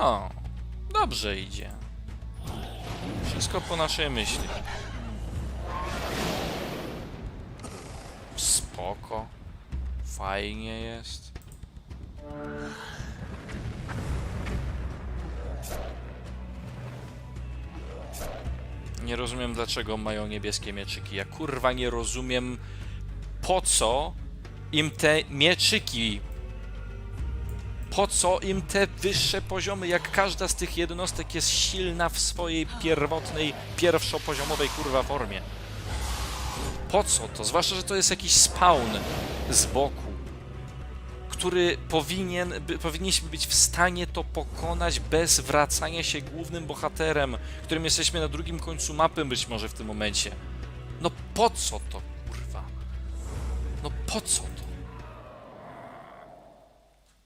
No, dobrze idzie. Wszystko po naszej myśli. Spoko. Fajnie jest. Nie rozumiem dlaczego mają niebieskie mieczyki. Ja kurwa nie rozumiem po co im te mieczyki po co im te wyższe poziomy, jak każda z tych jednostek jest silna w swojej pierwotnej, pierwszopoziomowej kurwa formie. Po co to? Zwłaszcza, że to jest jakiś spawn z boku, który powinien, powinniśmy być w stanie to pokonać bez wracania się głównym bohaterem, którym jesteśmy na drugim końcu mapy być może w tym momencie. No po co to, kurwa? No po co